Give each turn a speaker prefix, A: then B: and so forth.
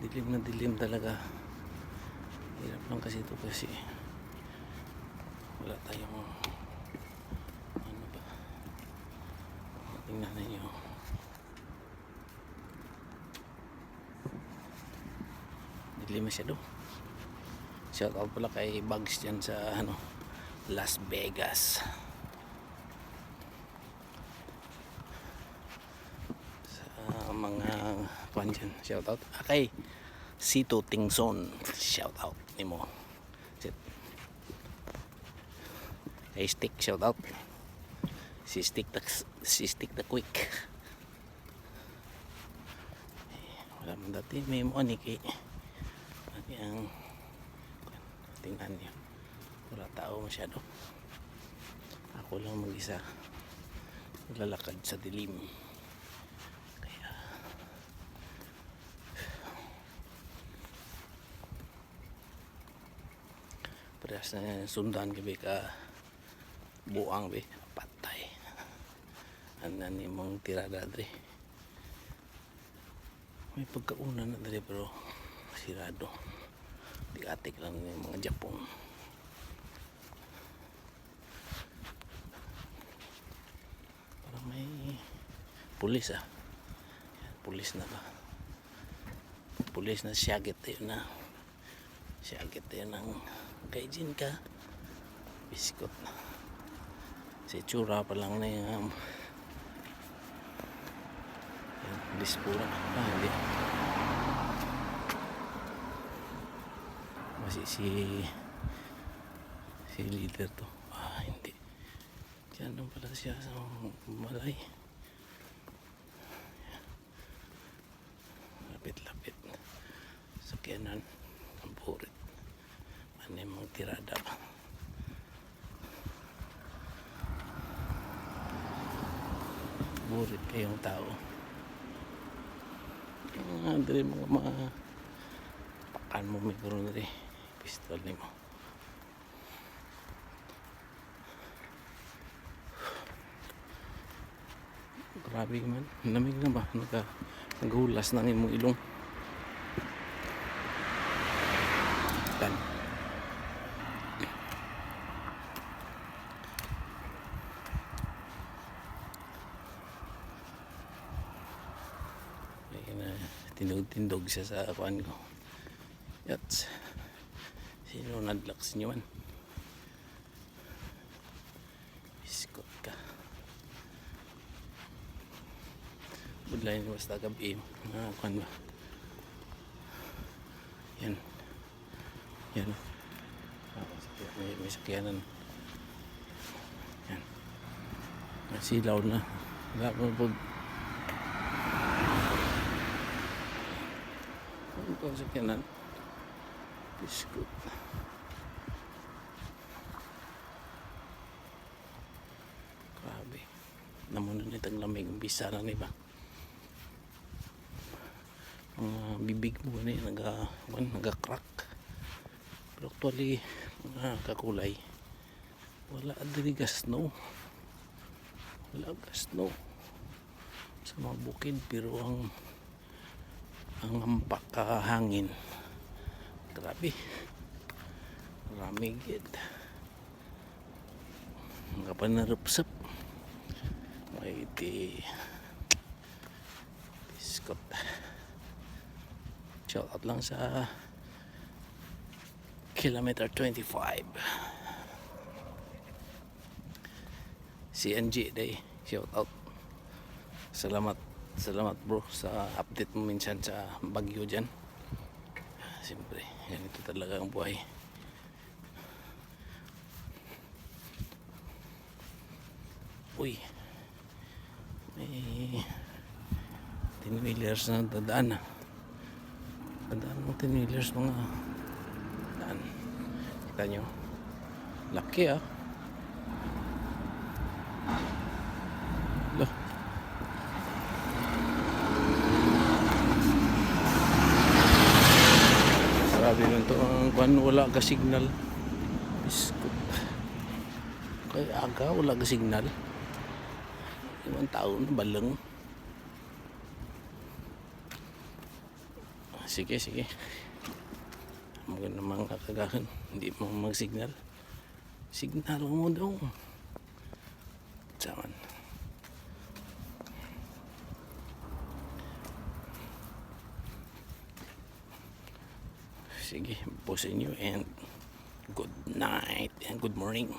A: dilim na dilim talaga. Hirap lang kasi ito kasi wala tayong ano ba? Tingnan ninyo. Dilim masyado shout out pala kay Bugs dyan sa ano Las Vegas sa mga kwan dyan shout out ah, kay Sito Tingson shout out ni mo. Kay Stick shout out si Stick the, si Stick the Quick. Wala man dati may mo ni kay ano ang tingnan niyo wala tao masyado. Ako lang mag isa lalakad sa dilim parehas na sundan gabi ka buang be patay anan ni mong tirada dre may pagkauna na dre pero sirado Tigatik lang yung mga Japon. Parang may pulis ah. Pulis na ba? Pulis na siyagit yun na. Siyagit yun ng kaijin ka. Biskot. Si Chura pa lang na yung um, yan, Bispura. Ah, hindi. Kasi si si leader to. Ah, hindi. Diyan lang pala siya sa malay. Lapit-lapit. Sakyanan. Ang burit. Tirada ba? Burit kayong tao. Ah, dali mga mga pakan mo may karoon dali pistol ni mo grabe man lamig na ba Nagka, naghulas ng imong ilong Tan. Na, tindog-tindog siya sa kuan ko. Yats. Sino nadlaks niyo man? Biskot ka. Budlayin ko basta gabi. Mga kuan ba? Yan. Yan. Ah, may, may sakyanan. Yan. Nasilaw na. Wala pa po. Pa ang sakyanan? Biskot. Grabe. Namunan nitang lamig. Bisa na ba? Mga bibig mo ni naga, wan, naga crack. Pero actually, mga kakulay. Wala diri gas no. Wala gas no. Sa mga bukid pero ang ang hampak kahangin grabe. Marami gid mga panarupsap may iti biskot shout out lang sa kilometer 25 CNG day. Shout out. Salamat salamat bro sa update mo minsan sa bagyo dyan. Siyempre ganito talaga ang buhay. Uy may tinwheelers na dadaan na dadaan ng tinwheelers mga daan. Kita nyo laki ah Lah. Grabe man kwan wala ka signal. Biskot. Kay aga wala ka signal. Ibang tao na balang. Sige, sige. Maganda mga kakagahan. Hindi mo mag-signal. Signal mo dong. Saman. Sige, pusin nyo and good night and good morning.